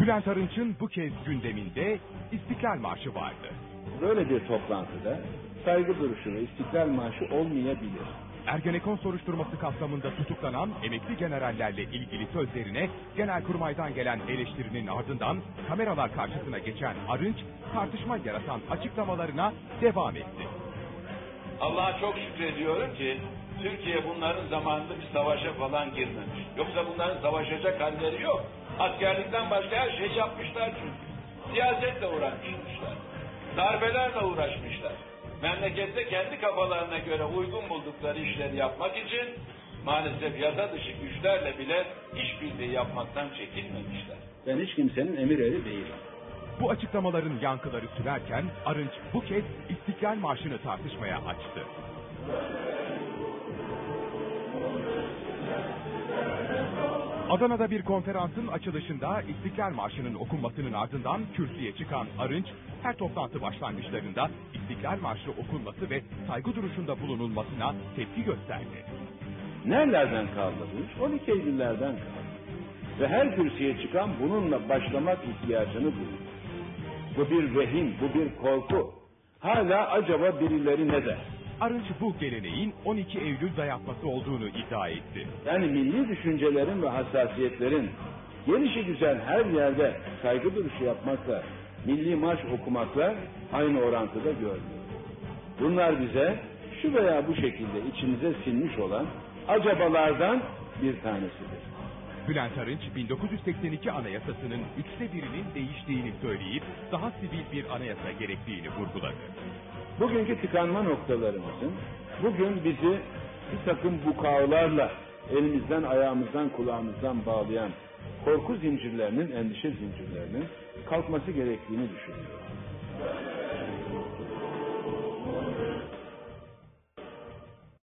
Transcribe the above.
Bülent Arınç'ın bu kez gündeminde İstiklal Marşı vardı. Böyle bir toplantıda saygı duruşu ve istiklal marşı olmayabilir. Ergenekon soruşturması kapsamında tutuklanan emekli generallerle ilgili sözlerine Genelkurmay'dan gelen eleştirinin ardından kameralar karşısına geçen Arınç tartışma yaratan açıklamalarına devam etti. Allah'a çok şükrediyorum ki Türkiye bunların zamanında bir savaşa falan girmemiş. Yoksa bunların savaşacak halleri yok. Askerlikten başka her şey yapmışlar çünkü. Siyasetle uğraşmışlar. Darbelerle uğraşmışlar. Memlekette kendi kafalarına göre uygun buldukları işleri yapmak için maalesef yasa dışı güçlerle bile işbirliği yapmaktan çekinmemişler. Ben hiç kimsenin emir eri değilim. Bu açıklamaların yankıları sürerken Arınç bu kez İstiklal Marşı'nı tartışmaya açtı. Adana'da bir konferansın açılışında İstiklal Marşı'nın okunmasının ardından kürsüye çıkan Arınç, her toplantı başlangıçlarında İstiklal Marşı okunması ve saygı duruşunda bulunulmasına tepki gösterdi. Nerelerden kaldı bu iş? 12 Eylül'lerden kaldı. Ve her kürsüye çıkan bununla başlamak ihtiyacını duyuyor. Bu bir vehim, bu bir korku. Hala acaba birileri ne der? Arınç bu geleneğin 12 Eylül dayatması olduğunu iddia etti. Yani milli düşüncelerin ve hassasiyetlerin gelişi güzel her yerde saygı duruşu yapmakla, milli marş okumakla aynı orantıda görülüyor. Bunlar bize şu veya bu şekilde içimize sinmiş olan acabalardan bir tanesidir. Bülent Arınç 1982 anayasasının üçte birinin değiştiğini söyleyip daha sivil bir anayasa gerektiğini vurguladı. Bugünkü tıkanma noktalarımızın bugün bizi bir takım bukağılarla elimizden, ayağımızdan, kulağımızdan bağlayan korku zincirlerinin, endişe zincirlerinin kalkması gerektiğini düşünüyorum.